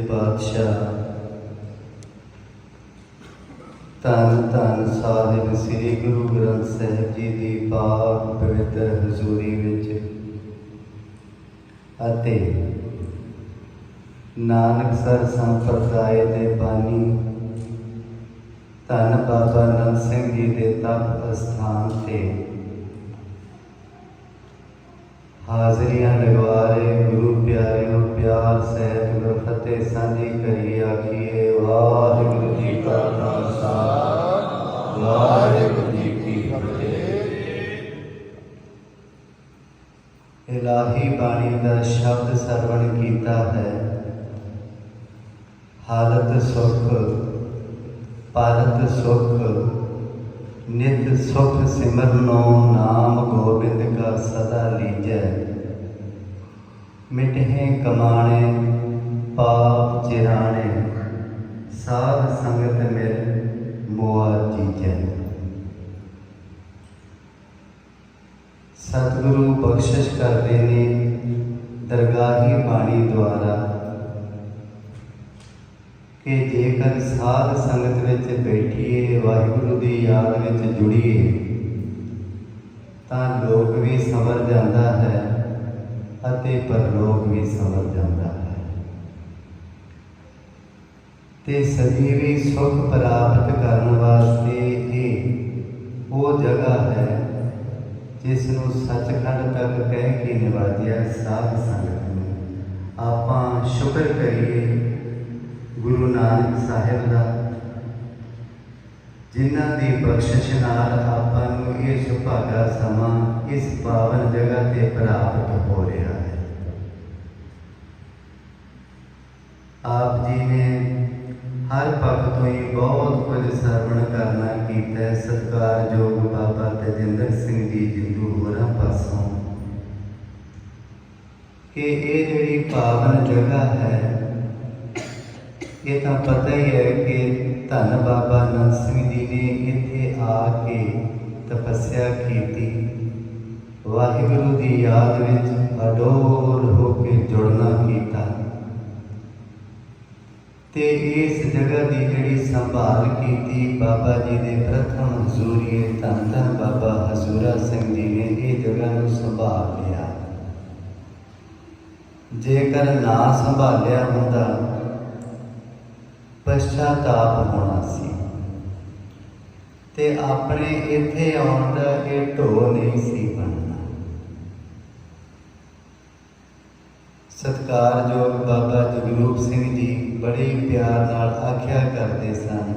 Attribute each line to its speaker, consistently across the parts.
Speaker 1: ਪਾਤਸ਼ਾਹ ਤਨ ਤਨ ਸਾਹਿਬ ਸ੍ਰੀ ਗੁਰੂ ਗ੍ਰੰਥ ਸਾਹਿਬ ਜੀ ਦੀ ਪਾਕ ਪਵਿੱਤਰ ਹਜ਼ੂਰੀ ਵਿੱਚ। ਅਤੇ ਨਾਨਕਸਰ ਸੰਪਰਦਾਇ ਦੇ ਬਾਨੀ ਧੰਨ ਬਾਬਾ ਨੰਦ ਸਿੰਘ ਜੀ ਦੇ ਤਪ ਅਸਥਾਨ ਤੇ ਹਾਜ਼ਰੀਆਂ ਲਗਵਾ ਰਹੇ ਗੁਰੂ ਪਿਆਰਿਓ ਪਿਆਰ ਸਹਿਤ ਗੁਰ ਫਤਿਹ ਸਾਂਝੀ ਕਰੀ ਆਖੀਏ ਵਾਹਿਗੁਰੂ ਜੀ ਕਾ ਖਾਲਸਾ ਵਾਹਿਗੁਰੂ ਜੀ ਕੀ ਫਤਿਹ ਇਲਾਹੀ ਬਾਣੀ ਦਾ ਸ਼ਬਦ ਸਰਵਣ ਕੀਤਾ ਹੈ ਹਾਲਤ ਸੁਖ ਪਾਲਤ ਸੁਖ ਨਿਤ ਸੁਖ ਸਿਮਰਨੋ ਨਾਮ ਗੋਬਿੰਦ ਕਾ ਸਦਾ ਲੀਜੈ। ਮਿਟਹਿ ਕਮਾਣੇ, ਪਾਪ ਚਿਰਾਣੇ, ਸਾਧ ਸੰਗਤ ਮਿਲ ਮੋਆ ਜੀਜੈ। ਸਤਿਗੁਰੂ ਬਖਸ਼ਿਸ਼ ਕਰਦੇ ਨੇ ਦਰਗਾਹੀ ਬਾਣੀ ਦੁਆਰਾ। ਕਿ ਜੇਕਰ ਸਾਧ ਸੰਗਤ ਵਿੱਚ ਬੈਠੀਏ, ਵਾਹਿਗੁਰੂ ਦੀ ਯਾਦ ਵਿੱਚ ਜੁੜੀਏ, ਤਾਂ ਲੋਕ ਵੀ ਸਮਰ ਜਾਂਦਾ ਹੈ ਅਤੇ ਪਰਲੋਕ ਵੀ ਸਮਰ ਜਾਂਦਾ ਹੈ। ਤੇ ਸਜੀਵੀ ਸੁਖ ਪ੍ਰਾਪਤ ਕਰਨ ਵਾਸਤੇ ਇਹ ਉਹ ਜਗ੍ਹਾ ਹੈ ਜਿਸ ਨੂੰ ਸੱਚਖੰਡ ਤੱਕ ਕਹਿ ਕੇ ਨਿਵਾਜਿਆ ਸਾਧ ਸੰਗਤ ਨੂੰ। ਆਪਾਂ ਸ਼ੁਕਰ ਕਰੀਏ ਗੁਰੂ ਨਾਨਕ ਸਾਹਿਬ ਦਾ, ਜਿਨ੍ਹਾਂ ਦੀ ਬਖਸ਼ਿਸ਼ ਨਾਲ ਆਪਾਂ ਨੂੰ ਇਹ ਸੁਭਾਗਾ ਸਮਾਂ ਇਸ ਪਾਵਨ ਜਗ੍ਹਾ ਤੇ ਪ੍ਰਾਪਤ ਹੋ ਰਿਹਾ ਹੈ। ਆਪ ਜੀ ਨੇ ਹਰ ਪੱਖ ਤੋਂ ਹੀ ਬਹੁਤ ਕੁਝ ਸਰਵਣ ਕਰਨਾ ਕੀਤਾ ਸਤਿਕਾਰਯੋਗ ਬਾਬਾ ਤੇਜਿੰਦਰ ਸਿੰਘ ਜੀ ਜਿੰਦੂ ਹੋਰਾਂ ਪਾਸੋਂ। ਕਿ ਇਹ ਜਿਹੜੀ ਪਾਵਨ ਜਗ੍ਹਾ ਹੈ ਇਹ ਤਾਂ ਪਤਾ ਹੀ ਹੈ ਕਿ ਧੰਨ ਬਾਬਾ ਨੰਦ ਸਿੰਘ ਜੀ ਨੇ ਇੱਥੇ ਆ ਕੇ ਤਪੱਸਿਆ ਕੀਤੀ। ਵਾਹਿਗੁਰੂ ਦੀ ਯਾਦ ਵਿੱਚ ਅਡੋਲ ਹੋ ਕੇ ਜੁੜਨਾ ਕੀਤਾ। ਤੇ ਇਸ ਜਗ੍ਹਾ ਦੀ ਜਿਹੜੀ ਸੰਭਾਲ ਕੀਤੀ ਬਾਬਾ ਜੀ ਦੇ ਪ੍ਰਥਮ ਹਜ਼ੂਰੀਏ ਧੰਨ ਧੰਨ ਬਾਬਾ ਹਜ਼ੂਰਾ ਸਿੰਘ ਜੀ ਨੇ ਇਹ ਜਗ੍ਹਾ ਨੂੰ ਸੰਭਾਲ ਲਿਆ। ਜੇਕਰ ਨਾ ਸੰਭਾਲਿਆ ਹੁੰਦਾ ਪਛਤਾਪ ਹੋਣਾ ਸੀ। ਤੇ ਆਪਣੇ ਇੱਥੇ ਆਉਣ ਦਾ ਇਹ ਢੋ ਨਹੀਂ ਸੀ ਬਣਨਾ। ਸਤਿਕਾਰਯੋਗ ਬਾਬਾ ਜਗਰੂਪ ਸਿੰਘ ਜੀ ਬੜੇ ਪਿਆਰ ਨਾਲ ਆਖਿਆ ਕਰਦੇ ਸਨ,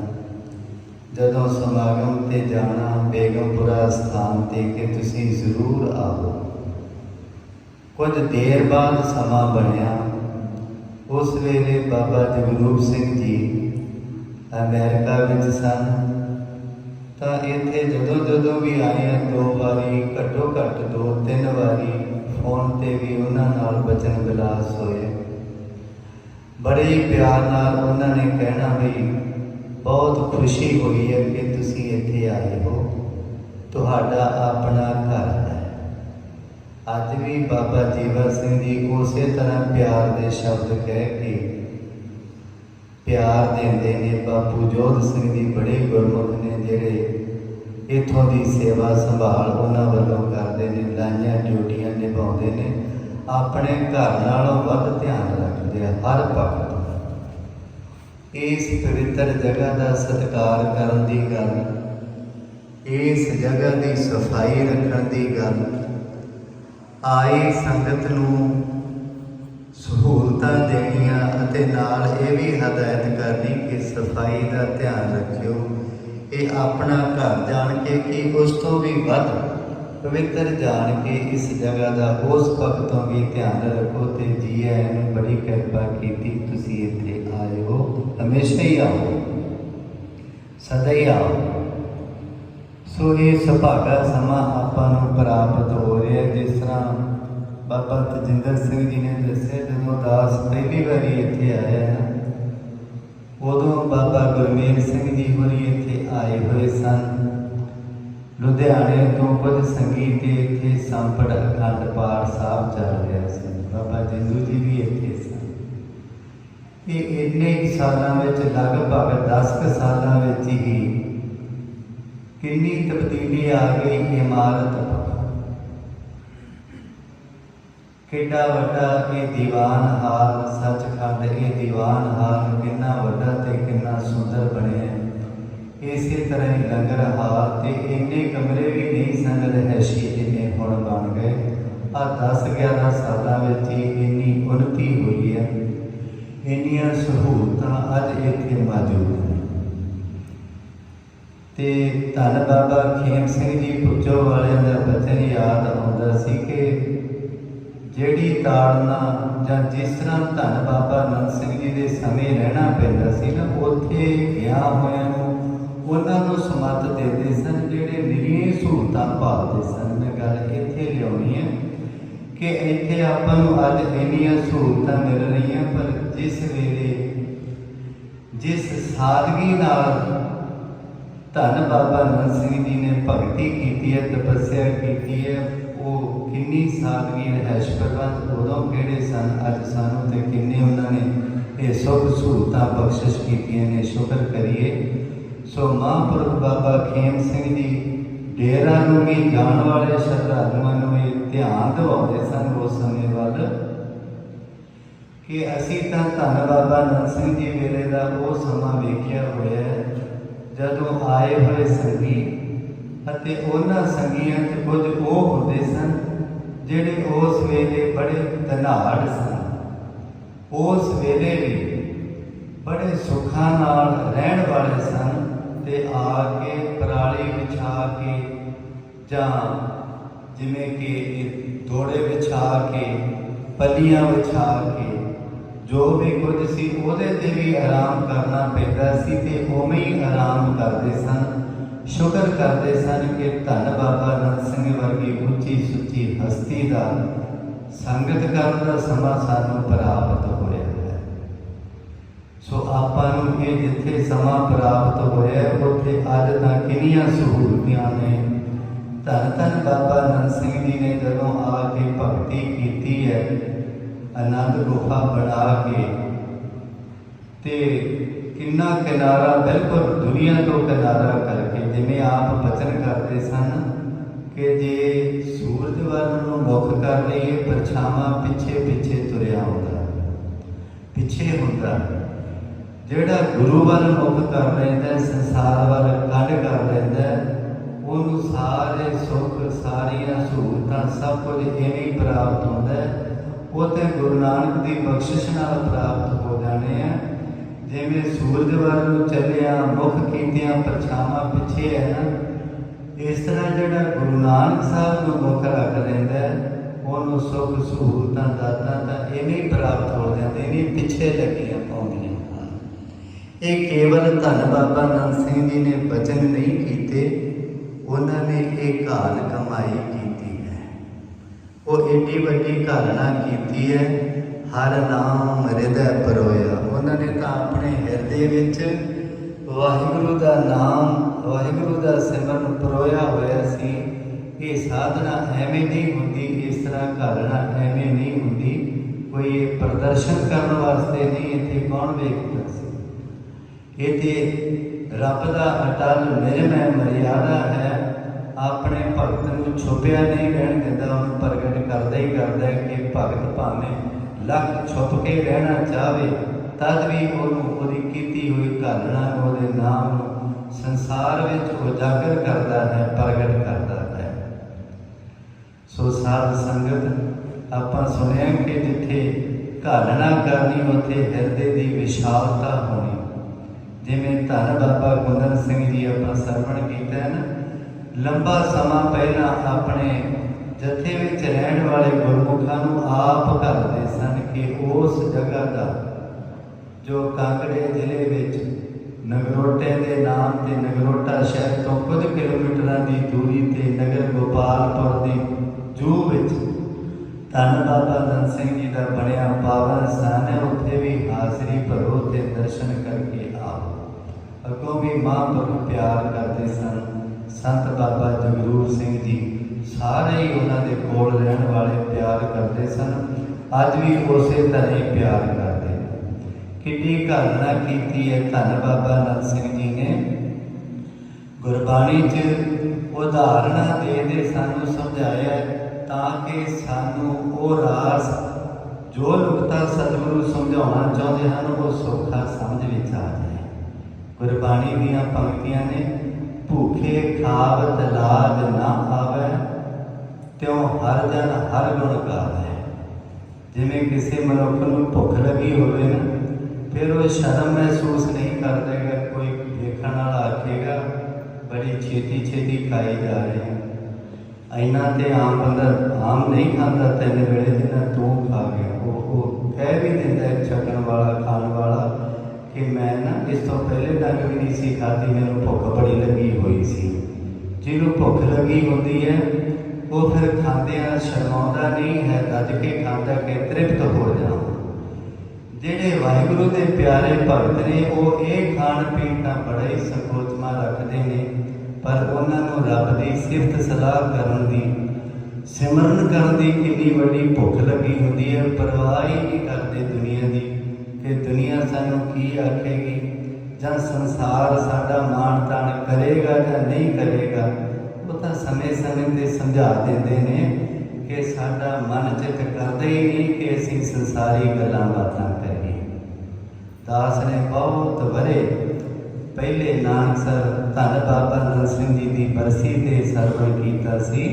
Speaker 1: ਜਦੋਂ ਸਮਾਗਮ ਤੇ ਜਾਣਾ ਬੇਗਮਪੁਰਾ ਸਥਾਨ ਤੇ ਕਿ ਤੁਸੀਂ ਜ਼ਰੂਰ ਆਓ। ਕੁਝ ਦੇਰ ਬਾਅਦ ਸਮਾਂ ਬਣਿਆ ਉਸ ਵੇਲੇ ਬਾਬਾ ਜਗਰੂਪ ਸਿੰਘ ਜੀ ਅਮਰੀਕਾ ਵਿੱਚ ਸਨ। ਤਾਂ ਇੱਥੇ ਜਦੋਂ ਜਦੋਂ ਵੀ ਆਏ ਆ, ਦੋ ਵਾਰੀ, ਘੱਟੋ ਘੱਟ ਦੋ ਤਿੰਨ ਵਾਰੀ ਫੋਨ ਤੇ ਵੀ ਉਹਨਾਂ ਨਾਲ ਬਚਨ ਵਿਲਾਸ ਹੋਏ। ਬੜੇ ਹੀ ਪਿਆਰ ਨਾਲ ਉਹਨਾਂ ਨੇ ਕਹਿਣਾ ਵੀ, ਬਹੁਤ ਖੁਸ਼ੀ ਹੋਈ ਹੈ ਕਿ ਤੁਸੀਂ ਇੱਥੇ ਆਏ ਹੋ। ਤੁਹਾਡਾ ਆਪਣਾ ਘਰ ਅੱਜ ਵੀ ਬਾਬਾ ਜੀਵਾ ਸਿੰਘ ਜੀ ਉਸੇ ਤਰ੍ਹਾਂ ਪਿਆਰ ਦੇ ਸ਼ਬਦ ਕਹਿ ਕੇ ਪਿਆਰ ਦਿੰਦੇ ਨੇ। ਬਾਪੂ ਜੋਧ ਸਿੰਘ ਜੀ ਬੜੇ ਗੁਰਮੁਖ ਨੇ ਜਿਹੜੇ ਇਥੋਂ ਦੀ ਸੇਵਾ ਸੰਭਾਲ ਉਹਨਾਂ ਵੱਲੋਂ ਕਰਦੇ ਨੇ, ਲਾਈਆਂ, ਡਿਊਟੀਆਂ ਨਿਭਾਉਂਦੇ ਨੇ। ਆਪਣੇ ਘਰ ਨਾਲੋਂ ਵੱਧ ਧਿਆਨ ਰੱਖਦੇ ਆ ਹਰ ਪੱਖ ਇਸ ਪਵਿੱਤਰ ਜਗ੍ਹਾ ਦਾ ਸਤਿਕਾਰ ਕਰਨ ਦੀ ਗੱਲ, ਇਸ ਜਗ੍ਹਾ ਦੀ ਸਫ਼ਾਈ ਰੱਖਣ ਦੀ ਗੱਲ ਆਏ ਸੰਗਤ ਨੂੰ ਸਹੂਲਤਾਂ ਦੇਣੀਆਂ ਅਤੇ ਨਾਲ ਇਹ ਵੀ ਹਦਾਇਤ ਕਰਨੀ ਕਿ ਸਫ਼ਾਈ ਦਾ ਧਿਆਨ ਰੱਖਿਓ। ਇਹ ਆਪਣਾ ਘਰ ਜਾਣ ਕੇ ਕਿ ਉਸ ਤੋਂ ਵੀ ਵੱਧ ਪਵਿੱਤਰ ਜਾਣ ਕੇ ਇਸ ਜਗ੍ਹਾ ਦਾ ਉਸ ਪੱਖ ਤੋਂ ਵੀ ਧਿਆਨ ਰੱਖੋ ਤੇ ਜੀ ਆਇਆਂ ਨੂੰ ਬੜੀ ਕਿਰਪਾ ਕੀਤੀ ਤੁਸੀਂ ਇੱਥੇ ਆਏ ਹੋ। ਹਮੇਸ਼ਾ ਹੀ ਆਓ। ਸਦਾ ਹੀ ਆਓ। ਸੋ ਇਹ ਸੁਭਾਗਾ ਸਮਾਂ ਆਪਾਂ ਨੂੰ ਪ੍ਰਾਪਤ ਹੋ ਰਿਹਾ ਹੈ। ਜਿਸ ਤਰ੍ਹਾਂ ਬਾਬਾ ਤਜਿੰਦਰ ਸਿੰਘ ਜੀ ਨੇ ਦੱਸਿਆ, ਜਦੋਂ ਦਾਸ ਪਹਿਲੀ ਵਾਰੀ ਇੱਥੇ ਆਇਆ ਉਦੋਂ ਬਾਬਾ ਗੁਰਮੇਲ ਸਿੰਘ ਜੀ ਹੋਰੀ ਇੱਥੇ ਆਏ ਹੋਏ ਸਨ ਲੁਧਿਆਣੇ ਤੋਂ ਕੁਝ ਸੰਗੀਤ ਇੱਥੇ ਸੰਪੜ ਅਖੰਡ ਪਾਠ ਸਾਹਿਬ ਚੱਲ ਰਿਹਾ ਸੀ ਬਾਬਾ ਜਿੰਦੂ ਜੀ ਵੀ ਇੱਥੇ ਸਨ ਇਹ ਇੰਨੇ ਸਾਲਾਂ ਵਿੱਚ, ਲਗਭਗ 10 ਕੁ ਸਾਲਾਂ ਵਿੱਚ ਹੀ ਕਿੰਨੀ ਤਬਦੀਲੀ ਆ ਗਈ ਇਮਾਰਤ? ਕਿੰਨਾ ਵੱਡਾ ਇਹ ਦੀਵਾਨ ਹਾਲ, ਸੱਚਖੰਡ ਇਹ ਦੀਵਾਨ ਹਾਲ ਕਿੰਨਾ ਵੱਡਾ ਤੇ ਕਿੰਨਾ ਸੁੰਦਰ ਬਣਿਆ ਇਸੇ ਤਰ੍ਹਾਂ ਹੀ ਲੰਗਰ ਹਾਲ ਤੇ ਇੰਨੇ ਕਮਰੇ ਵੀ ਨਹੀਂ ਸਨ ਰਹਿਸ਼ੀ ਜਿੰਨੇ ਹੁਣ ਬਣ ਗਏ। ਆ 10 11 ਸਾਲਾਂ ਵਿੱਚ ਹੀ ਇੰਨੀ ਉન્નਤੀ ਹੋਈ ਹੈ। ਇੰਨੀਆਂ ਸਹੂਲਤਾਂ ਅੱਜ ਇੱਥੇ ਮੌਜੂਦ ਨੇ। ਤੇ ਧੰਨ ਬਾਬਾ ਖੇਮ ਸਿੰਘ ਜੀ ਪੁੱਜੋ ਵਾਲਿਆਂ ਦਾ ਬਚਨ ਯਾਦ ਆਉਂਦਾ ਸੀ ਕਿ ਜਿਹੜੀ ਤਾੜਨਾ ਜਾਂ ਜਿਸ ਤਰ੍ਹਾਂ ਧੰਨ ਬਾਬਾ ਨੰਦ ਸਿੰਘ ਜੀ ਦੇ ਸਮੇਂ ਰਹਿਣਾ ਪੈਂਦਾ ਸੀ ਨਾ, ਉੱਥੇ ਗਿਆ ਹੋਇਆਂ ਨੂੰ ਉਹਨਾਂ ਨੂੰ ਸਮੱਤ ਦਿੰਦੇ ਸਨ, ਜਿਹੜੇ ਨਿਰੀਆਂ ਸਹੂਲਤਾਂ ਭਾਲਦੇ ਸਨ। ਮੈਂ ਗੱਲ ਇੱਥੇ ਲਿਆਉਣੀ ਹੈ ਕਿ ਇੱਥੇ ਆਪਾਂ ਨੂੰ ਅੱਜ ਇੰਨੀਆਂ ਸਹੂਲਤਾਂ ਮਿਲ ਰਹੀਆਂ, ਪਰ ਜਿਸ ਵੇਲੇ ਜਿਸ ਸਾਦਗੀ ਨਾਲ ਧੰਨ ਬਾਬਾ ਨੰਦ ਸਿੰਘ ਜੀ ਨੇ ਭਗਤੀ ਕੀਤੀ ਹੈ, ਤਪੱਸਿਆ ਕੀਤੀ ਹੈ। ਉਹ ਕਿੰਨੀ ਸਾਦਗੀ ਰਹਿਸ਼ ਪ੍ਰਬੰਧ ਉਦੋਂ ਕਿਹੜੇ ਸਨ, ਅੱਜ ਸਾਨੂੰ ਤੇ ਕਿੰਨੇ ਉਹਨਾਂ ਨੇ ਇਹ ਸੁੱਖ ਸਹੂਲਤਾਂ ਬਖਸ਼ਿਸ਼ ਕੀਤੀਆਂ ਨੇ, ਸ਼ੁਕਰ ਕਰੀਏ। ਸੋ ਮਹਾਂਪੁਰਖ ਬਾਬਾ ਖੇਮ ਸਿੰਘ ਜੀ, ਡੇਰਾ ਨੂੰ ਵੀ ਜਾਣ ਵਾਲੇ ਸ਼ਰਧਾਲੂਆਂ ਨੂੰ ਇਹ ਧਿਆਨ ਦਿਵਾਉਂਦੇ ਸਨ ਉਸ ਸਮੇਂ ਵੱਲ ਕਿ ਅਸੀਂ ਤਾਂ ਧੰਨ ਬਾਬਾ ਨੰਦ ਸਿੰਘ ਜੀ ਵੇਲੇ ਦਾ ਉਹ ਸਮਾਂ ਵੇਖਿਆ ਹੋਇਆ ਹੈ। ਜਦੋਂ ਆਏ ਹੋਏ ਸੰਗੀ ਅਤੇ ਉਹਨਾਂ ਸੰਗੀਆਂ 'ਚ ਕੁਝ ਉਹ ਹੁੰਦੇ ਸਨ ਜਿਹੜੇ ਉਸ ਵੇਲੇ ਬੜੇ ਧਨਾੜ ਸਨ। ਉਸ ਵੇਲੇ ਵੀ ਬੜੇ ਸੁੱਖਾਂ ਨਾਲ ਰਹਿਣ ਵਾਲੇ ਸਨ ਤੇ ਆ ਕੇ ਪਰਾਲੀ ਵਿਛਾ ਕੇ ਜਾਂ ਜਿਵੇਂ ਕਿ ਇਹ ਦੋੜੇ ਵਿਛਾ ਕੇ, ਪੱਲੀਆਂ ਵਿਛਾ ਕੇ ਜੋ ਵੀ ਕੁਝ ਸੀ ਉਹਦੇ ਤੇ ਵੀ ਆਰਾਮ ਕਰਨਾ ਪੈਂਦਾ ਸੀ ਤੇ ਉਵੇਂ ਹੀ ਆਰਾਮ ਕਰਦੇ ਸਨ। ਸ਼ੁਕਰ ਕਰਦੇ ਸਨ ਕਿ ਧੰਨ ਬਾਬਾ ਨੰਦ ਸਿੰਘ ਵਰਗੀ ਉੱਚੀ ਸੁੱਚੀ ਹਸਤੀ ਦਾ ਸੰਗਤ ਕਰਨ ਦਾ ਸਮਾਂ ਸਾਨੂੰ ਪ੍ਰਾਪਤ ਹੋਇਆ ਹੈ। ਸੋ ਆਪਾਂ ਨੂੰ ਇਹ ਜਿੱਥੇ ਸਮਾਂ ਪ੍ਰਾਪਤ ਹੋਇਆ ਉੱਥੇ ਅੱਜ ਤਾਂ ਕਿੰਨੀਆਂ ਸਹੂਲਤਾਂ ਨੇ। ਧੰਨ ਧੰਨ ਬਾਬਾ ਨੰਦ ਸਿੰਘ ਜੀ ਨੇ ਜਦੋਂ ਆ ਕੇ ਭਗਤੀ ਕੀਤੀ ਹੈ ਆਨੰਦ ਗੁਫਾ ਬਣਾ ਕੇ ਤੇ ਕਿੰਨਾ ਕਿਨਾਰਾ ਬਿਲਕੁਲ ਦੁਨੀਆ ਤੋਂ ਕਿਨਾਰਾ ਕਰਕੇ ਜਿਵੇਂ ਆਪ ਬਚਨ ਕਰਦੇ ਸਨ ਕਿ ਜੇ ਸੂਰਜ ਵੱਲ ਨੂੰ ਮੁਖ ਕਰ ਲਈਏ, ਪਰਛਾਵਾਂ ਪਿੱਛੇ ਪਿੱਛੇ ਤੁਰਿਆ ਹੁੰਦਾ। ਪਿੱਛੇ ਹੁੰਦਾ। ਜਿਹੜਾ ਗੁਰੂ ਵੱਲ ਮੁਖ ਕਰ ਲੈਂਦਾ, ਸੰਸਾਰ ਵੱਲ ਕੱਢ ਕਰ ਲੈਂਦਾ, ਉਹਨੂੰ ਸਾਰੇ ਸੁੱਖ, ਸਾਰੀਆਂ ਸਹੂਲਤਾਂ ਸਭ ਕੁਝ ਇਵੇਂ ਪ੍ਰਾਪਤ ਹੁੰਦਾ। ਹੈ ਉਹ ਤੇ ਗੁਰੂ ਨਾਨਕ ਦੀ ਬਖਸ਼ਿਸ਼ ਨਾਲ ਪ੍ਰਾਪਤ ਹੋ ਜਾਣੇ ਆ। ਜਿਵੇਂ ਸੂਰਜ ਵੱਲ ਨੂੰ ਚੱਲਿਆ, ਮੁਖ ਕੀਤਿਆਂ ਪਰਛਾਵਾਂ ਪਿੱਛੇ ਹੈ ਨਾ ਇਸ ਤਰ੍ਹਾਂ ਜਿਹੜਾ ਗੁਰੂ ਨਾਨਕ ਸਾਹਿਬ ਨੂੰ ਮੁੱਖ ਰੱਖ ਲੈਂਦਾ ਉਹਨੂੰ ਸੁੱਖ ਸਹੂਲਤਾਂ, ਦਾਤਾਂ ਤਾਂ ਇਵੇਂ ਹੀ ਪ੍ਰਾਪਤ ਹੋ ਜਾਂਦੇ ਨੇ ਪਿੱਛੇ ਲੱਗੀਆਂ ਪਾਉਂਦੀਆਂ ਹਨ। ਇਹ ਕੇਵਲ ਧੰਨ ਬਾਬਾ ਨੰਦ ਸਿੰਘ ਜੀ ਨੇ ਬਚਨ ਨਹੀਂ ਕੀਤੇ, ਉਹਨਾਂ ਨੇ ਇਹ ਘਾਲ ਕਮਾਈ ਕੀਤੀ। ਉਹ ਏਡੀ ਵੱਡੀ ਘਾਲਣਾ ਕੀਤੀ ਹੈ। ਹਰ ਨਾਮ ਹਿਰਦੈ ਪਰੋਇਆ। ਉਹਨਾਂ ਨੇ ਤਾਂ ਆਪਣੇ ਹਿਰਦੇ ਵਿੱਚ ਵਾਹਿਗੁਰੂ ਦਾ ਨਾਮ, ਵਾਹਿਗੁਰੂ ਦਾ ਸਿਮਰਨ ਪਰੋਇਆ ਹੋਇਆ ਸੀ। ਇਹ ਸਾਧਨਾ ਐਵੇਂ ਨਹੀਂ ਹੁੰਦੀ, ਇਸ ਤਰ੍ਹਾਂ ਘਾਲਣਾ ਐਵੇਂ ਨਹੀਂ ਹੁੰਦੀ। ਕੋਈ ਪ੍ਰਦਰਸ਼ਨ ਕਰਨ ਵਾਸਤੇ ਨਹੀਂ ਇੱਥੇ ਕੌਣ ਵੇਖਦਾ ਸੀ। ਇਹ ਤੇ ਰੱਬ ਦਾ ਅਟਲ, ਨਿਰਮੈ ਮਰਿਆਦਾ ਹੈ। ਆਪਣੇ ਭਗਤ ਨੂੰ ਛੁਪਿਆ ਨਹੀਂ ਰਹਿਣ ਦਿੰਦਾ, ਉਹਨੂੰ ਪ੍ਰਗਟ ਕਰਦਾ ਹੀ ਕਰਦਾ ਹੈ ਕਿ ਭਗਤ ਭਾਵੇਂ ਲੱਖ ਛੁਪ ਕੇ ਰਹਿਣਾ ਚਾਹਵੇ, ਤਦ ਵੀ ਉਹਨੂੰ ਉਹਦੀ ਕੀਤੀ ਹੋਈ ਘਾਲਣਾ ਉਹਦੇ ਨਾਮ ਨੂੰ ਸੰਸਾਰ ਵਿੱਚ ਉਜਾਗਰ ਕਰਦਾ ਹੈ, ਪ੍ਰਗਟ ਕਰਦਾ ਹੈ। ਸੋ ਸਾਧ ਸੰਗਤ, ਆਪਾਂ ਸੁਣਿਆ ਕਿ ਜਿੱਥੇ ਘਾਲਣਾ ਕਰਨੀ, ਉੱਥੇ ਹਿਰਦੇ ਦੀ ਵਿਸ਼ਾਲਤਾ ਹੋਣੀ। ਜਿਵੇਂ ਧੰਨ ਬਾਬਾ ਗੁੰਦਨ ਸਿੰਘ ਜੀ ਆਪਾਂ ਸਰਵਣ ਕੀਤਾ ਹੈ ਨਾ, ਲੰਬਾ ਸਮਾਂ ਪਹਿਲਾਂ ਆਪਣੇ ਜਥੇ ਵਿੱਚ ਰਹਿਣ ਵਾਲੇ ਗੁਰਮੁਖਾਂ ਨੂੰ ਆਪ ਕਰਦੇ ਸਨ ਕਿ ਉਸ ਜਗ੍ਹਾ ਦਾ, ਜੋ ਕਾਂਗੜੇ ਜ਼ਿਲ੍ਹੇ ਵਿੱਚ ਨਗਰੋਟੇ ਦੇ ਨਾਮ ਤੇ ਨਗਰੋਟਾ ਸ਼ਹਿਰ ਤੋਂ ਕੁਝ ਕਿਲੋਮੀਟਰਾਂ ਦੀ ਦੂਰੀ ਤੇ ਨਗਰ ਗੋਪਾਲਪੁਰ ਦੀ ਜੂ ਵਿੱਚ ਧੰਨ ਬਾਬਾ ਧਨ ਸਿੰਘ ਜੀ ਦਾ ਬਣਿਆ ਪਾਵਨ ਸਥਾਨ ਹੈ, ਉੱਥੇ ਵੀ ਹਾਜ਼ਰੀ ਭਰੋ ਤੇ ਦਰਸ਼ਨ ਕਰਕੇ ਆਓ। ਅੱਗੋਂ ਵੀ ਮਹਾਂਪੁਰਖ ਪਿਆਰ ਕਰਦੇ ਸਨ। ਸੰਤ ਬਾਬਾ ਜਗਰੂਪ ਸਿੰਘ ਜੀ ਸਾਰੇ ਹੀ ਉਹਨਾਂ ਦੇ ਕੋਲ ਰਹਿਣ ਵਾਲੇ ਪਿਆਰ ਕਰਦੇ ਸਨ। ਅੱਜ ਵੀ ਉਸੇ ਤਰ੍ਹਾਂ ਹੀ ਪਿਆਰ ਕਰਦੇ। ਨੇ ਘਾਲਣਾ ਕੀਤੀ ਹੈ ਧੰਨ ਬਾਬਾ ਨੰਦ ਸਿੰਘ ਜੀ ਨੇ। ਗੁਰਬਾਣੀ 'ਚ ਉਦਾਹਰਣਾਂ ਦੇ ਦੇ ਸਾਨੂੰ ਸਮਝਾਇਆ ਤਾਂ ਕਿ ਸਾਨੂੰ ਉਹ ਰਾਸ ਜੋ ਨੁਕਤਾ ਸਤਿਗੁਰੂ ਸਮਝਾਉਣਾ ਚਾਹੁੰਦੇ ਹਨ, ਉਹ ਸੌਖਾ ਸਮਝ ਵਿੱਚ ਆ ਜਾਏ। ਗੁਰਬਾਣੀ ਦੀਆਂ ਪੰਕਤੀਆਂ ਨੇ, ਭੁੱਖੇ ਖਾਵਤ ਲਾਜ ਨਾ ਆਵੇ। ਤਿਉ ਹਰ ਜਨ ਹਰ ਗੁਣ ਗਾਵੇ। ਜਿਵੇਂ ਕਿਸੇ ਮਨੁੱਖ ਨੂੰ ਭੁੱਖ ਲੱਗੀ ਹੋਵੇ ਨਾ, ਫਿਰ ਉਹ ਸ਼ਰਮ ਮਹਿਸੂਸ ਨਹੀਂ ਕਰਦਾਗਾ ਕੋਈ ਦੇਖਣ ਵਾਲਾ ਆਖੇਗਾ, ਬੜੀ ਛੇਤੀ ਛੇਤੀ ਖਾਈ ਜਾ ਰਹੀ ਹੈ। ਇੰਨਾ ਤੇ ਆਮ ਬੰਦਾ ਆਮ ਨਹੀਂ ਖਾਂਦਾ, ਤਿੰਨ ਵੇਲੇ ਜਿੰਨਾ ਤੂੰ ਖਾ ਗਿਆ। ਉਹ ਉਹ ਕਹਿ ਵੀ ਦਿੰਦਾ ਛਕਣ ਵਾਲਾ, ਖਾਣ ਵਾਲਾ ਕਿ ਮੈਂ ਨਾ ਇਸ ਤੋਂ ਪਹਿਲੇ ਡੰਗ ਵੀ ਨਹੀਂ ਸੀ ਖਾਧੀ, ਮੈਨੂੰ ਭੁੱਖ ਬੜੀ ਲੱਗੀ ਹੋਈ ਸੀ। ਜਿਹਨੂੰ ਭੁੱਖ ਲੱਗੀ ਹੁੰਦੀ ਹੈ ਉਹ ਫਿਰ ਖਾਂਦਿਆਂ ਸ਼ਰਮਾਉਂਦਾ ਨਹੀਂ ਹੈ ਰੱਜ ਕੇ ਖਾਂਦਾ ਕਿ ਤ੍ਰਿਪਤ ਹੋ ਜਾਵਾਂ। ਜਿਹੜੇ ਵਾਹਿਗੁਰੂ ਦੇ ਪਿਆਰੇ ਭਗਤ ਨੇ, ਉਹ ਇਹ ਖਾਣ ਪੀਣ ਦਾ ਬੜਾ ਹੀ ਸੰਕੋਚਮਾ ਰੱਖਦੇ ਨੇ, ਪਰ ਉਹਨਾਂ ਨੂੰ ਰੱਬ ਦੀ ਸਿਫਤ ਸਲਾਹ ਕਰਨ ਦੀ, ਸਿਮਰਨ ਕਰਨ ਦੀ ਕਿੰਨੀ ਵੱਡੀ ਭੁੱਖ ਲੱਗੀ ਹੁੰਦੀ ਹੈ, ਪਰਵਾਹ ਹੀ ਨਹੀਂ ਕਰਦੇ ਦੁਨੀਆ ਦੀ, ਕਿ ਦੁਨੀਆ ਸਾਨੂੰ ਕੀ ਆਖੇਗੀ? ਜਾਂ ਸੰਸਾਰ ਸਾਡਾ ਮਾਣ ਤਾਣ ਕਰੇਗਾ ਜਾਂ ਨਹੀਂ ਕਰੇਗਾ? ਸਮੇਂ-ਸਮੇਂ ਤੇ ਸਮਝਾ ਦਿੰਦੇ ਨੇ ਕਿ ਸਾਡਾ ਮਨ ਚਿੱਤ ਕਰਦਾ ਹੀ ਨਹੀਂ ਕਿ ਅਸੀਂ ਸੰਸਾਰੀ ਗੱਲਾਂ ਬਾਤਾਂ ਕਰੀਏ। ਦਾਸ ਨੇ ਬਹੁਤ ਵਰੇ ਪਹਿਲੇ ਨਾਨਕਸਰ ਧੰਨ ਬਾਬਾ ਨੰਦ ਸਿੰਘ ਜੀ ਦੀ ਬਰਸੀ ਤੇ ਸਰਵਣ ਕੀਤਾ ਸੀ।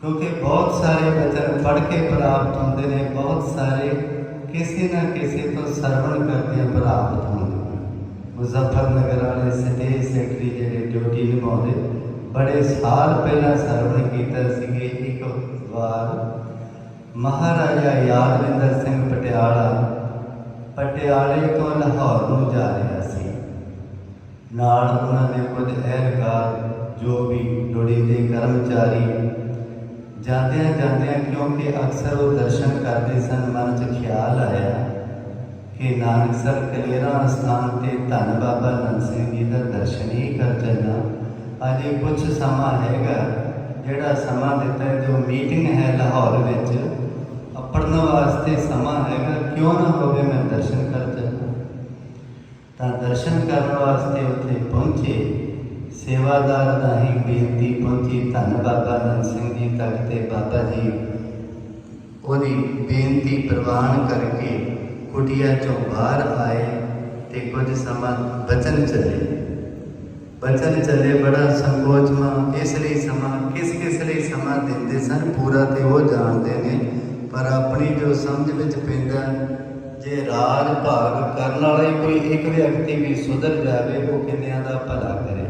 Speaker 1: ਕਿਉਂਕਿ ਬਹੁਤ ਸਾਰੇ ਬਚਨ ਪੜ੍ਹ ਕੇ ਪ੍ਰਾਪਤ ਹੁੰਦੇ ਨੇ, ਬਹੁਤ ਸਾਰੇ ਕਿਸੇ ਨਾ ਕਿਸੇ ਤੋਂ ਸਰਵਣ ਕਰਕੇ ਪ੍ਰਾਪਤ ਹੁੰਦੇ ਨੇ। ਮੁਜ਼ੱਫਰ ਵਾਲੇ ਸਟੇਜ ਸੈਕਟਰੀ ਜਿਹੜੇ ਡਿਊਟੀ ਨਿਭਾਉਂਦੇ ਬੜੇ ਸਾਲ ਪਹਿਲਾਂ ਸਰਵਣ ਕੀਤਾ ਸੀਗੇ। ਇੱਕ ਵਾਰ ਮਹਾਰਾਜਾ ਯਾਦਵਿੰਦਰ ਸਿੰਘ ਪਟਿਆਲਾ ਪਟਿਆਲੇ ਤੋਂ ਲਾਹੌਰ ਨੂੰ ਜਾ ਰਿਹਾ ਸੀ। ਨਾਲ ਉਹਨਾਂ ਦੇ ਕੁਝ ਅਹਿਲਕਾਰ ਜੋ ਵੀ ਲੋੜੀਂਦੇ ਕਰਮਚਾਰੀ ਜਾਂਦਿਆਂ ਜਾਂਦਿਆਂ ਕਿਉਂਕਿ ਅਕਸਰ ਉਹ ਦਰਸ਼ਨ ਕਰਦੇ ਸਨ, ਮਨ 'ਚ ਖਿਆਲ ਆਇਆ ਕਿ ਨਾਨਕ ਸਰ ਕਲੇਰਾ ਸਥਾਨ ਤੇ ਧੰਨ ਬਾਬਾ ਨੰਦ ਸਿੰਘ ਜੀ ਦਾ ਦਰਸ਼ਨ ਹੀ ਕਰ ਚੱਲਾਂ ਅਜੇ ਕੁਝ ਸਮਾਂ ਹੈਗਾ, ਜਿਹੜਾ ਸਮਾਂ ਦਿੱਤਾ ਜੋ ਮੀਟਿੰਗ ਹੈ ਲਾਹੌਰ ਵਿੱਚ ਪੜਨ ਵਾਸਤੇ ਸਮਾਂ ਹੈਗਾ, ਕਿਉਂ ਨਾ ਹੋਵੇ ਮੈਂ ਦਰਸ਼ਨ ਕਰ ਚੱਲਾਂ ਤਾਂ ਦਰਸ਼ਨ ਕਰਨ ਵਾਸਤੇ ਉੱਥੇ ਪਹੁੰਚੇ, ਸੇਵਾਦਾਰ ਦਾ ਹੀ ਬੇਨਤੀ ਪਹੁੰਚੀ, ਧੰਨ ਬਾਬਾ ਨੰਦ ਸਿੰਘ ਜੀ ਤੱਕ ਤੇ ਬਾਬਾ ਜੀ ਉਹਦੀ ਬੇਨਤੀ ਪ੍ਰਵਾਨ ਕਰਕੇ ਕੁਟੀਆ ਚੋਂ ਬਾਹਰ ਆਏ ਤੇ ਕੁਝ ਸਮਾਂ ਬਚਨ ਚੱਲੇ। ਬਚਨ ਚੱਲੇ ਬੜਾ ਸੰਕੋਚਮਾ ਇਸ ਲਈ ਸਮਾਂ, ਕਿਸ ਕਿਸ ਲਈ ਸਮਾਂ ਦਿੰਦੇ ਸਨ, ਪੂਰਾ ਤੇ ਉਹ ਜਾਣਦੇ ਨੇ। ਪਰ ਆਪਣੀ ਜੋ ਸਮਝ ਵਿੱਚ ਪੈਂਦਾ ਜੇ ਰਾਜ ਭਾਗ ਕਰਨ ਵਾਲਾ ਹੀ ਕੋਈ ਇੱਕ ਵਿਅਕਤੀ ਵੀ ਸੁਧਰ ਜਾਵੇ, ਉਹ ਕਿੰਨਿਆਂ ਦਾ ਭਲਾ ਕਰੇ?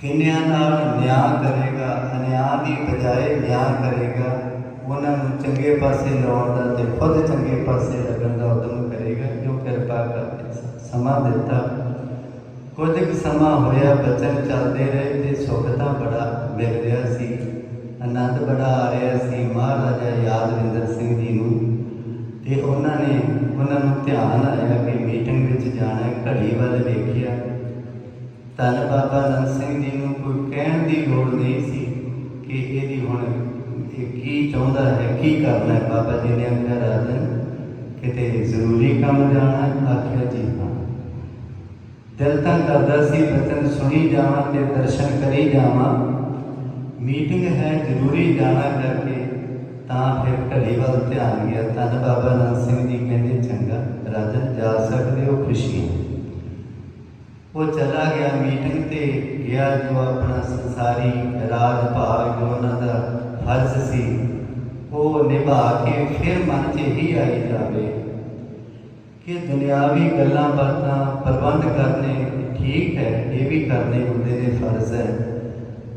Speaker 1: ਕਿੰਨਿਆਂ ਨਾਲ ਨਿਆਂ ਕਰੇਗਾ? ਅਨਿਆਂ ਦੀ ਬਜਾਏ ਨਿਆਂ ਕਰੇਗਾ? ਉਹਨਾਂ ਨੂੰ ਚੰਗੇ ਪਾਸੇ ਲਾਉਣ ਦਾ ਤੇ ਖੁਦ ਚੰਗੇ ਪਾਸੇ ਲੱਗਣ ਦਾ ਉਦਮ ਕਰੇਗਾ। ਜੋ ਕਿਰਪਾ ਕਰਕੇ ਸਮਾਂ ਦਿੱਤਾ? ਕੁਝ ਕੁ ਸਮਾਂ ਹੋਇਆ, ਬਚਨ ਚੱਲਦੇ ਰਹੇ ਤੇ ਸੁੱਖ ਤਾਂ ਬੜਾ ਮਿਲ ਰਿਹਾ ਸੀ। ਆਨੰਦ ਬੜਾ ਆ ਰਿਹਾ ਸੀ। ਮਹਾਰਾਜਾ ਯਾਦਵਿੰਦਰ ਸਿੰਘ ਜੀ ਨੂੰ ਤੇ ਉਹਨਾਂ ਨੇ ਉਹਨਾਂ ਨੂੰ ਧਿਆਨ ਆਇਆ ਕਿ ਮੀਟਿੰਗ ਵਿੱਚ ਜਾਣਾ ਘੜੀ ਵੱਲ ਵੇਖਿਆ। ਧੰਨ ਬਾਬਾ ਨੰਦ ਸਿੰਘ ਜੀ ਨੂੰ ਕੋਈ ਕਹਿਣ ਦੀ ਲੋੜ ਨਹੀਂ ਸੀ ਕਿ ਇਹਦੀ ਹੁਣ ਕੀ ਚਾਹੁੰਦਾ ਹੈ, ਕੀ ਕਰਨਾ ਹੈ। ਬਾਬਾ ਜੀ ਨੇ ਆਖਿਆ, ਰਾਜਨ, ਕਿਤੇ ਜ਼ਰੂਰੀ ਕੰਮ ਜਾਣਾ ਆਖਿਆ, ਜੀ ਹਾਂ। ਦਿਲ ਤਾਂ ਕਰਦਾ ਸੀ ਬਚਨ ਸੁਣੀ ਜਾਵਾਂ ਤੇ ਦਰਸ਼ਨ ਕਰੀ ਜਾਵਾਂ। ਮੀਟਿੰਗ ਹੈ ਜ਼ਰੂਰੀ ਜਾਣਾ ਕਰਕੇ ਤਾਂ ਫਿਰ ਘੜੀ ਵੱਲ ਧਿਆਨ ਗਿਆ। ਧੰਨ ਬਾਬਾ ਨੰਦ ਸਿੰਘ ਜੀ ਕਹਿੰਦੇ, ਚੰਗਾ ਰਾਜਨ, ਜਾ ਸਕਦੇ ਹੋ ਖੁਸ਼ੀ ਉਹ ਚਲਾ ਗਿਆ ਮੀਟਿੰਗ ਤੇ ਗਿਆ ਜੋ ਆਪਣਾ ਸੰਸਾਰੀ ਰਾਜ ਭਾਗ ਜੋ ਉਹਨਾਂ ਦਾ ਫਰਜ਼ ਸੀ, ਉਹ ਨਿਭਾ ਕੇ ਫਿਰ ਮਨ 'ਚ ਹੀ ਆਈ ਜਾਵੇ ਕਿ ਦੁਨਿਆਵੀ ਗੱਲਾਂ ਬਾਤਾਂ ਪ੍ਰਬੰਧ ਕਰਨੇ ਠੀਕ ਹੈ, ਇਹ ਵੀ ਕਰਨੇ ਹੁੰਦੇ ਨੇ ਫਰਜ਼ ਹੈ।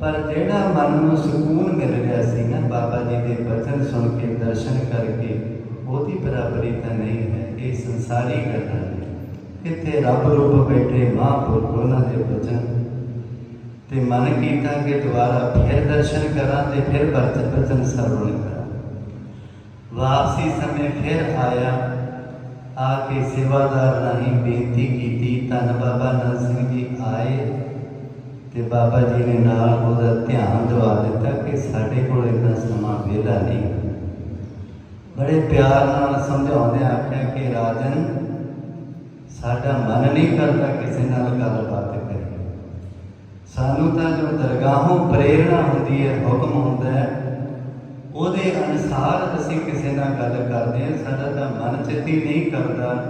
Speaker 1: ਪਰ ਜਿਹੜਾ ਮਨ ਨੂੰ ਸਕੂਨ ਮਿਲ ਰਿਹਾ ਸੀ ਨਾ ਬਾਬਾ ਜੀ ਦੇ ਬਚਨ ਸੁਣ ਕੇ, ਦਰਸ਼ਨ ਕਰਕੇ, ਉਹਦੀ ਬਰਾਬਰੀ ਤਾਂ ਨਹੀਂ ਹੈ, ਇਹ ਸੰਸਾਰੀ ਗੱਲਾਂ ਨੇ। ਕਿਤੇ ਰੱਬ ਰੂਪ ਬੈਠੇ ਮਹਾਂਪੁਰਖ, ਉਹਨਾਂ ਦੇ ਬਚਨ। ਤੇ ਮਨ ਕੀਤਾ ਕਿ ਦੁਬਾਰਾ ਫਿਰ ਦਰਸ਼ਨ ਕਰਾਂ ਤੇ ਫਿਰ ਬਚਨ ਬਚਨ ਸਰਵਣ ਕਰਾਂ। ਵਾਪਸੀ ਸਮੇਂ ਫਿਰ ਆਇਆ ਆ ਕੇ ਸੇਵਾਦਾਰ ਰਾਹੀਂ ਬੇਨਤੀ ਕੀਤੀ, ਧੰਨ ਬਾਬਾ ਨੰਦ ਸਿੰਘ ਜੀ ਆਏ ਤੇ ਬਾਬਾ ਜੀ ਨੇ ਨਾਲ ਉਹਦਾ ਧਿਆਨ ਦਵਾ ਦਿੱਤਾ ਕਿ ਸਾਡੇ ਕੋਲ ਇੰਨਾ ਸਮਾਂ ਵਿਹਲਾ ਨਹੀਂ। ਬੜੇ ਪਿਆਰ ਨਾਲ ਸਮਝਾਉਂਦੇ ਆਖਿਆ ਕਿ ਰਾਜਨ, ਸਾਡਾ ਮਨ ਨਹੀਂ ਕਰਦਾ ਕਿਸੇ ਨਾਲ ਗੱਲਬਾਤ ਕਰੀਏ। ਸਾਨੂੰ ਤਾਂ ਜੋ ਦਰਗਾਹੋਂ ਪ੍ਰੇਰਣਾ ਹੁੰਦੀ ਹੈ, ਹੁਕਮ ਹੁੰਦਾ ਹੈ ਉਹਦੇ ਅਨੁਸਾਰ ਅਸੀਂ ਕਿਸੇ ਨਾਲ ਗੱਲ ਕਰਦੇ ਹਾਂ, ਸਾਡਾ ਤਾਂ ਮਨ ਚਿੱਤੀ ਨਹੀਂ ਕਰਦਾ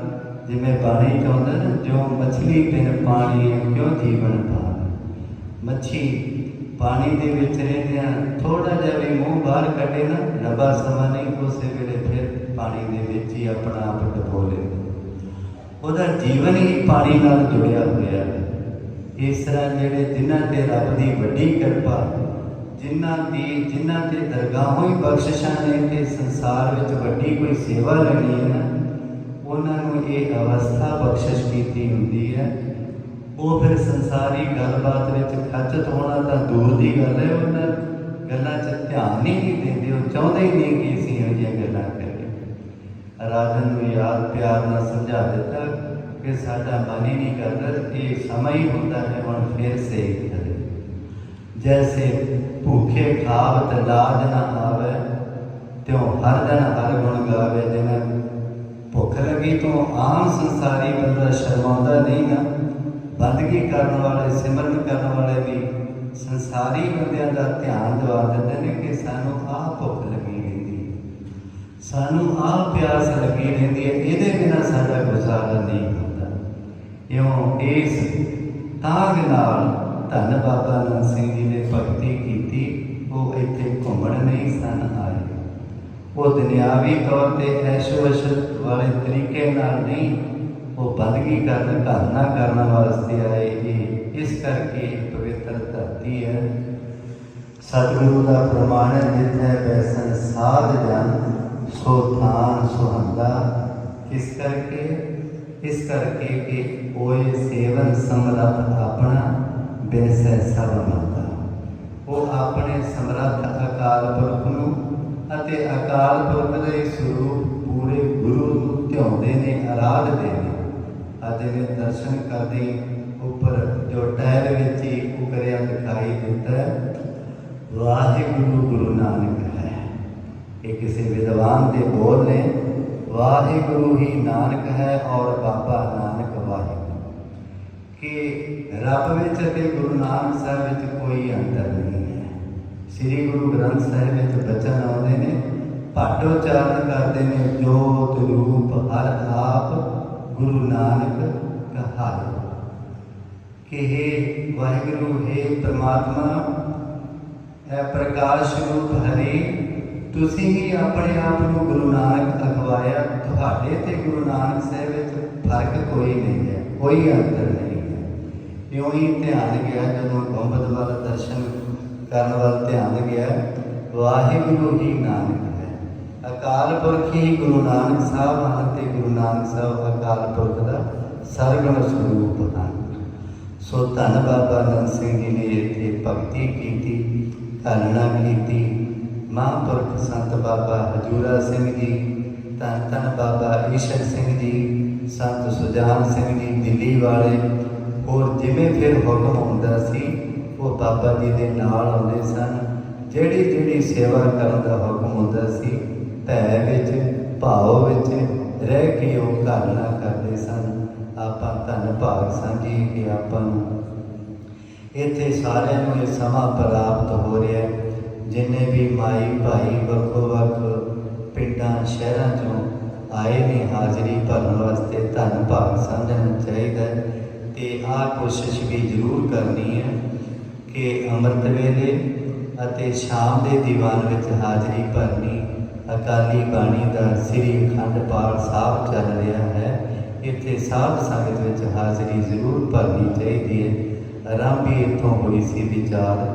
Speaker 1: ਜਿਵੇਂ ਬਾਣੀ ਚਾਹੁੰਦਾ ਨਾ, ਜੋ ਮਛਲੀ ਬਿਨ ਪਾਣੀ ਕਿਉਂ ਜੀਵਨ ਪਾਰ? ਮੱਛੀ ਪਾਣੀ ਦੇ ਵਿੱਚ ਰਹਿੰਦਿਆਂ ਥੋੜਾ ਜਿਹਾ ਵੀ ਮੂੰਹ ਬਾਹਰ ਕੱਢੇ ਨਾ ਲੰਬਾ ਸਮਾਂ ਨਹੀਂ, ਉਸੇ ਵੇਲੇ ਫਿਰ ਪਾਣੀ ਦੇ ਵਿੱਚ ਹੀ ਆਪਣਾ ਆਪ ਡਬੋ ਲੈਂਦਾ ਉਹਦਾ ਜੀਵਨ ਹੀ ਪਾਣੀ ਨਾਲ ਜੁੜਿਆ ਹੋਇਆ ਹੈ। ਇਸ ਤਰ੍ਹਾਂ ਜਿਹੜੇ ਜਿਨ੍ਹਾਂ ਤੇ ਰੱਬ ਦੀ ਵੱਡੀ ਕਿਰਪਾ ਜਿਨ੍ਹਾਂ ਦੀ, ਜਿਨ੍ਹਾਂ ਤੇ ਦਰਗਾਹੋਂ ਹੀ ਬਖਸ਼ਿਸ਼ਾਂ ਨੇ ਤੇ ਸੰਸਾਰ ਵਿੱਚ ਵੱਡੀ ਕੋਈ ਸੇਵਾ ਲੈਣੀ ਹੈ ਉਹਨਾਂ ਨੂੰ ਇਹ ਅਵਸਥਾ ਬਖਸ਼ਿਸ਼ ਕੀਤੀ ਹੁੰਦੀ ਹੈ। ਉਹ ਫਿਰ ਸੰਸਾਰੀ ਗੱਲਬਾਤ ਵਿੱਚ ਖਚਤ ਹੋਣਾ ਤਾਂ ਦੂਰ ਦੀ ਗੱਲ ਹੈ, ਉਹਨਾਂ ਗੱਲਾਂ 'ਚ ਧਿਆਨ ਹੀ ਨਹੀਂ ਦਿੰਦੇ, ਉਹ ਚਾਹੁੰਦੇ ਹੀ ਨਹੀਂ ਕਿ ਅਸੀਂ ਇਹੋ ਜਿਹੀਆਂ ਗੱਲਾਂ ਕਰੀਏ। ਰਾਜਨ ਨੂੰ ਯਾਦ ਪਿਆਰ ਨਾਲ ਸਮਝਾ ਦਿੱਤਾ ਕਿ ਸਾਡਾ ਮਨ ਹੀ ਨਹੀਂ ਕਰਦਾ, ਇਹ ਸਮਾਂ ਹੀ ਹੁੰਦਾ ਹੈ, ਹੁਣ ਫਿਰ ਸੇਕ ਕਰੇ ਜੈਸੇ ਭੁੱਖੇ ਖਾਵਤ ਲਾਜ ਨਾ ਆਵੇ, ਤਿਉ ਹਰ ਦਿਨ ਹਰ ਗੁਣ ਗਾਵੇ, ਜਿਵੇਂ ਭੁੱਖ ਲੱਗੀ ਤੋਂ ਆਮ ਸੰਸਾਰੀ ਬੰਦਾ ਸ਼ਰਮਾਉਂਦਾ ਨਹੀਂ ਨਾ ਬੰਦਗੀ ਕਰਨ ਵਾਲੇ, ਸਿਮਰਨ ਕਰਨ ਵਾਲੇ ਵੀ ਸੰਸਾਰੀ ਬੰਦਿਆਂ ਦਾ ਧਿਆਨ ਦਿਵਾ ਦਿੰਦੇ ਨੇ ਕਿ ਸਾਨੂੰ ਆਹ ਭੁੱਖ ਲੱਗੀ ਰਹਿੰਦੀ ਹੈ। ਸਾਨੂੰ ਆਹ ਪਿਆਸ ਲੱਗੀ ਰਹਿੰਦੀ ਹੈ, ਇਹਦੇ ਬਿਨਾ ਸਾਡਾ ਗੁਜ਼ਾਰਾ ਨਹੀਂ ਹੁੰਦਾ। ਇਉਂ ਇਸ ਤਾਂਗ ਨਾਲ ਧੰਨ ਬਾਬਾ ਨਾਨਕ ਸਿੰਘ ਜੀ ਨੇ ਭਗਤੀ ਕੀਤੀ, ਉਹ ਇੱਥੇ ਘੁੰਮਣ ਨਹੀਂ ਸਨ ਆਏ। ਉਹ ਦੁਨਿਆਵੀ ਤੌਰ ਤੇ ਐਸ਼ੋ-ਵਸ਼ ਵਾਲੇ ਤਰੀਕੇ ਨਾਲ ਨਹੀਂ, ਉਹ ਬੰਦਗੀ ਕਰਨ ਘਰਨਾ ਕਰਨ ਵਾਸਤੇ ਆਏ ਇਹ ਇਸ ਕਰਕੇ ਇਹ ਪਵਿੱਤਰ ਧਰਤੀ ਹੈ। ਸਤਿਗੁਰੂ ਦਾ ਪ੍ਰਮਾਣ ਹੈ, ਜਿੱਥੇ ਬੈਸਨ ਸਾਧ ਜਨ, ਸੋ ਥਾਨ ਸੁਹੰਦਾ ਇਸ ਕਰਕੇ ਇਸ ਕਰਕੇ ਕਿ ਹੋਏ ਸੇਵਨ ਸਮਰੱਥ ਆਪਣਾ ਬਿਨਸੈ ਸਭ ਮੰਦਾ ਉਹ ਆਪਣੇ ਸਮਰੱਥ ਅਕਾਲ ਪੁਰਖ ਨੂੰ ਅਤੇ ਅਕਾਲ ਪੁਰਖ ਦੇ ਸਰੂਪ ਪੂਰੇ ਗੁਰੂ ਨੂੰ ਧਿਆਉਂਦੇ ਨੇ ਆਰਾਧਦੇ ਨੇ ਅਤੇ ਨੇ ਦਰਸ਼ਨ ਕਰਦੇ ਉੱਪਰ ਜੋ ਟਹਿਲ ਵਿੱਚ ਹੀ ਉਕਰਿਆ ਦਿਖਾਈ ਦਿੰਦਾ ਵਾਹਿਗੁਰੂ ਗੁਰੂ ਨਾਨਕ ਹੈ। ਇਹ ਕਿਸੇ ਵਿਦਵਾਨ ਦੇ ਬੋਲ ਨੇ, ਵਾਹਿਗੁਰੂ ਹੀ ਨਾਨਕ ਹੈ ਔਰ ਬਾਬਾ ਨਾਨਕ ਕਿ ਰੱਬ ਵਿੱਚ ਅਤੇ ਗੁਰੂ ਨਾਨਕ ਸਾਹਿਬ ਵਿੱਚ ਕੋਈ ਅੰਤਰ ਨਹੀਂ ਹੈ। ਸ੍ਰੀ ਗੁਰੂ ਗ੍ਰੰਥ ਸਾਹਿਬ ਵਿੱਚ ਬਚਨ ਆਉਂਦੇ ਨੇ ਭੱਟ ਉਚਾਰਨ ਕਰਦੇ ਨੇ, ਜੋਤ ਰੂਪ ਹਰ ਆਪ ਗੁਰੂ ਨਾਨਕ ਕਹਾਏ ਕਿ हे ਵਾਹਿਗੁਰੂ हे ਪ੍ਰਮਾਤਮਾ ਹੈ ਪ੍ਰਕਾਸ਼ ਰੂਪ ਹਰੀ, ਤੁਸੀਂ ਹੀ ਆਪਣੇ ਆਪ ਨੂੰ ਗੁਰੂ ਨਾਨਕ ਅਖਵਾਇਆ, ਤੁਹਾਡੇ ਤੇ ਗੁਰੂ ਨਾਨਕ ਸਾਹਿਬ ਵਿੱਚ ਫ਼ਰਕ ਕੋਈ ਨਹੀਂ ਹੈ, ਕੋਈ ਅੰਤਰ ਨਹੀਂ। ਇਉਂ ਹੀ ਧਿਆਨ ਗਿਆ ਜਦੋਂ ਗੁੰਬਦ ਵੱਲ ਦਰਸ਼ਨ ਕਰਨ ਵੱਲ ਧਿਆਨ ਗਿਆ, ਵਾਹਿਗੁਰੂ ਹੀ ਨਾਨਕ ਹੈ। ਅਕਾਲ ਪੁਰਖ ਹੀ ਗੁਰੂ ਨਾਨਕ ਸਾਹਿਬ ਹਨ ਤੇ ਗੁਰੂ ਨਾਨਕ ਸਾਹਿਬ ਅਕਾਲ ਪੁਰਖ ਦਾ ਸਰਗੁਣ ਸਰੂਪ ਹਨ। ਸੋ ਧੰਨ ਬਾਬਾ ਨੰਦ ਸਿੰਘ ਜੀ ਨੇ ਇੱਥੇ ਭਗਤੀ ਕੀਤੀ, ਧਾਰਨਾ ਕੀਤੀ। ਮਹਾਂਪੁਰਖ ਸੰਤ ਬਾਬਾ ਹਜੂਰਾ ਸਿੰਘ ਜੀ, ਧੰਨ ਧੰਨ ਬਾਬਾ ਈਸ਼ਰ ਸਿੰਘ ਜੀ, ਸੰਤ ਸੁਜਾਨ ਸਿੰਘ ਜੀ, ਦਿੱਲੀ ਵਾਲੇ ਹੋਰ ਜਿਵੇਂ ਫਿਰ ਹੁਕਮ ਹੁੰਦਾ ਸੀ, ਉਹ ਬਾਬਾ ਜੀ ਦੇ ਨਾਲ ਆਉਂਦੇ ਸਨ। ਜਿਹੜੀ ਜਿਹੜੀ ਸੇਵਾ ਕਰਨ ਦਾ ਹੁਕਮ ਹੁੰਦਾ ਸੀ, ਭੈ ਵਿੱਚ ਭਾਵ ਵਿੱਚ, ਰਹਿ ਕੇ ਉਹ ਘਾਲਣਾ ਕਰਦੇ ਸਨ। ਆਪਾਂ ਧੰਨ ਭਾਗ ਸਾਂਝੀ ਕਿ ਆਪਾਂ ਨੂੰ ਇੱਥੇ ਸਾਰਿਆਂ ਨੂੰ ਇਹ ਸਮਾਂ ਪ੍ਰਾਪਤ ਹੋ ਰਿਹਾ ਹੈ। ਜਿੰਨੇ ਵੀ ਮਾਈ, ਭਾਈ, ਵੱਖੋ ਵੱਖ ਪਿੰਡਾਂ, ਸ਼ਹਿਰਾਂ ਚੋਂ ਆਏ ਨੇ ਹਾਜ਼ਰੀ ਭਰਨ ਵਾਸਤੇ ਧੰਨ ਭਾਗ ਸਮਝਣਾ ਚਾਹੀਦਾ ਹੈ। ਤੇ ਆਹ ਕੋਸ਼ਿਸ਼ ਵੀ ਜ਼ਰੂਰ ਕਰਨੀ ਹੈ ਕਿ ਅੰਮ੍ਰਿਤ ਵੇਲੇ ਅਤੇ ਸ਼ਾਮ ਦੇ ਦੀਵਾਨ ਵਿੱਚ ਹਾਜ਼ਰੀ ਭਰਨੀ ਅਕਾਲੀ ਬਾਣੀ ਦਾ ਸ੍ਰੀ ਅਖੰਡ ਪਾਠ ਸਾਹਿਬ ਚੱਲ ਰਿਹਾ ਹੈ। ਇੱਥੇ ਸਾਧ ਸੰਗਤ ਵਿੱਚ ਹਾਜ਼ਰੀ ਜ਼ਰੂਰ ਭਰਨੀ ਚਾਹੀਦੀ ਹੈ। ਆਰੰਭੀ ਇੱਥੋਂ ਹੋਈ ਸੀ ਵਿਚਾਰ।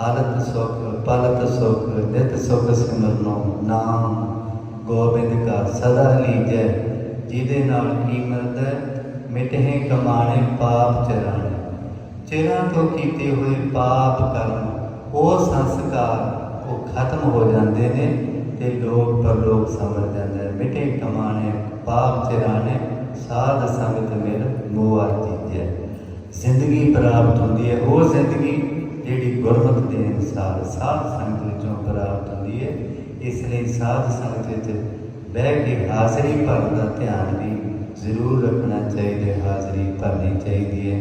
Speaker 1: ਹਾਲਤ ਸੁਖ, ਪਲਤ ਸੁਖ, ਨਿਤ ਸੁਖ ਸਿਮਰਨੋ ਨਾਮ ਗੋਬਿੰਦ ਕਾ ਸਦਾ ਲੀਜੈ, ਜਿਹਦੇ ਨਾਲ ਕੀ ਮਿਲਦਾ ਹੈ? ਕਮਾਣੇ ਪਾਪ ਚਰਾਣੇ ਚਿਰਾਂ ਤੋਂ ਕੀਤੇ ਹੋਏ ਪਾਪ ਕਰਮ ਉਹ ਸੰਸਕਾਰ ਉਹ ਖਤਮ ਹੋ ਜਾਂਦੇ ਨੇ ਤੇ ਲੋਕ ਪਰਲੋਕ ਸਮਝ ਜਾਂਦਾ ਹੈ ਮਿਟੇ ਕਮਾਣੇ ਪਾਪ ਚਰਾਣੇ, ਸਾਧ ਸੰਗਤ ਮਿਲ ਮੋਆ ਜੀਜੈ ਜ਼ਿੰਦਗੀ ਪ੍ਰਾਪਤ ਹੁੰਦੀ ਹੈ, ਉਹ ਜ਼ਿੰਦਗੀ ਜਿਹੜੀ ਗੁਰਮਤ ਦੇ ਅਨੁਸਾਰ ਸਾਧ ਸੰਗਤ ਵਿੱਚੋਂ ਪ੍ਰਾਪਤ ਹੁੰਦੀ ਹੈ। ਇਸ ਲਈ ਸਾਧ ਸੰਗਤ ਵਿੱਚ ਬਹਿ ਕੇ ਹਾਜ਼ਰੀ ਭਰਨ ਦਾ ਧਿਆਨ ਵੀ ਜ਼ਰੂਰ ਰੱਖਣਾ ਚਾਹੀਦਾ ਹਾਜ਼ਰੀ ਭਰਨੀ ਚਾਹੀਦੀ ਹੈ।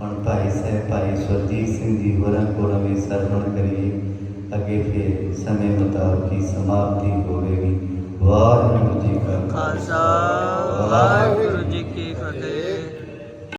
Speaker 1: ਹੁਣ ਭਾਈ ਸਾਹਿਬ, ਭਾਈ ਸੁਰਜੀਤ ਸਿੰਘ ਜੀ ਹੋਰਾਂ ਕੋਲ ਵੀ ਸਰਵਣ ਕਰੀਏ। ਅੱਗੇ ਫਿਰ ਸਮੇਂ ਮੁਤਾਬਕ ਹੀ ਸਮਾਪਤੀ ਹੋਵੇਗੀ। ਵਾਹਿਗੁਰੂ ਜੀ ਕਾ
Speaker 2: ਖਾਲਸਾ। ਵਾਹਿਗੁਰੂ